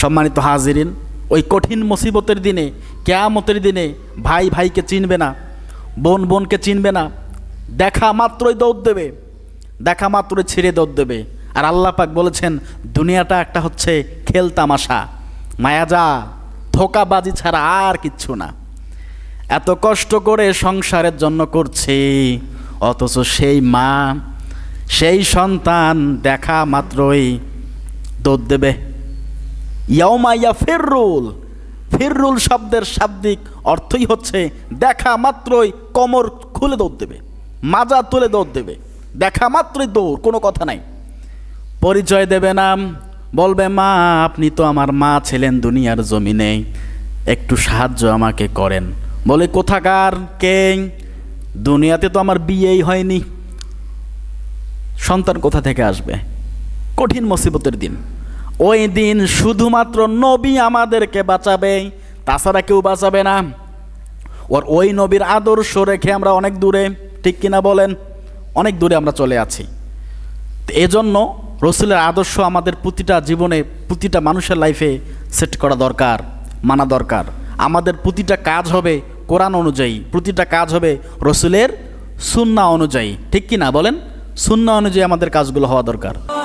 সম্মানিত হাজিরিন, ওই কঠিন মুসিবতের দিনে, কেয়ামতের দিনে ভাই ভাইকে চিনবে না, বোন বোনকে চিনবে না, দেখা মাত্রই দৌড় দেবে, দেখা মাত্রই ছিঁড়ে দৌড় দেবে। আর আল্লাহ পাক বলেছেন, দুনিয়াটা একটা হচ্ছে খেল তামাশা মায়াজা ধোকাবাজি ছাড়া আর কিচ্ছু না। এত কষ্ট করে সংসারের জন্য করছে, অথচ সেই মা, সেই সন্তান দেখা মাত্রই দৌড় দেবে। ইয়াউমাইয়া ফিররুল ফিররুল শব্দের শাব্দিক অর্থই হচ্ছে দেখা মাত্রই কমর খুলে দৌড় দেবে, মাজা তুলে দৌড় দেবে। দেখা মাত্রই দৌড়, কোনো কথা নাই। পরিচয় দেবে না বলবে, মা, আপনি তো আমার মা ছিলেন, দুনিয়ার জমিনে। একটু সাহায্য আমাকে করেন। বলে, কোথাকার? কে দুনিয়াতে তো আমার বিয়েই হয়নি। সন্তান কোথা থেকে আসবে? কঠিন মুসিবতের দিন। ওই দিন শুধুমাত্র নবী আমাদেরকে বাঁচাবে, তাছাড়া কেউ বাঁচাবে না। ওর ওই নবীর আদর্শ রেখে আমরা অনেক দূরে, ঠিক কিনা বলেন? অনেক দূরে আমরা চলে আছি। এজন্য রসুলের আদর্শ আমাদের প্রতিটা জীবনে, প্রতিটা মানুষের লাইফে সেট করা দরকার, মানা দরকার। আমাদের প্রতিটা কাজ হবে কোরআন অনুযায়ী, প্রতিটা কাজ হবে রসুলের সুন্না অনুযায়ী, ঠিক কি না বলেন? সুন্না অনুযায়ী আমাদের কাজগুলো হওয়া দরকার।